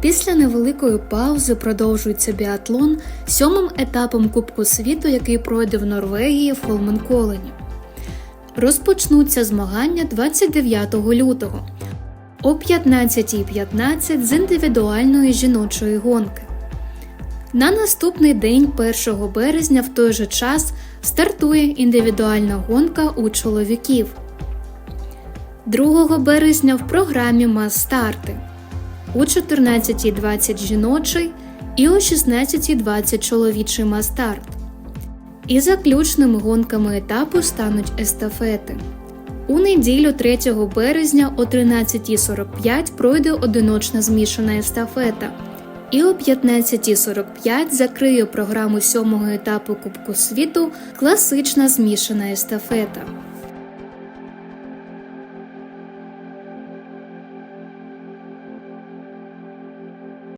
Після невеликої паузи продовжується біатлон сьомим етапом Кубку світу, який пройде в Норвегії в Холменколені. Розпочнуться змагання 29 лютого о 15.15 з індивідуальної жіночої гонки. На наступний день, 1 березня, в той же час стартує індивідуальна гонка у чоловіків. 2 березня в програмі мас-старти о 14.20 жіночий і о 16.20 чоловічий мас-старт. І заключними гонками етапу стануть естафети. У неділю 3 березня о 13.45 пройде одиночна змішана естафета. І о 15.45 закриє програму сьомого етапу Кубку світу класична змішана естафета.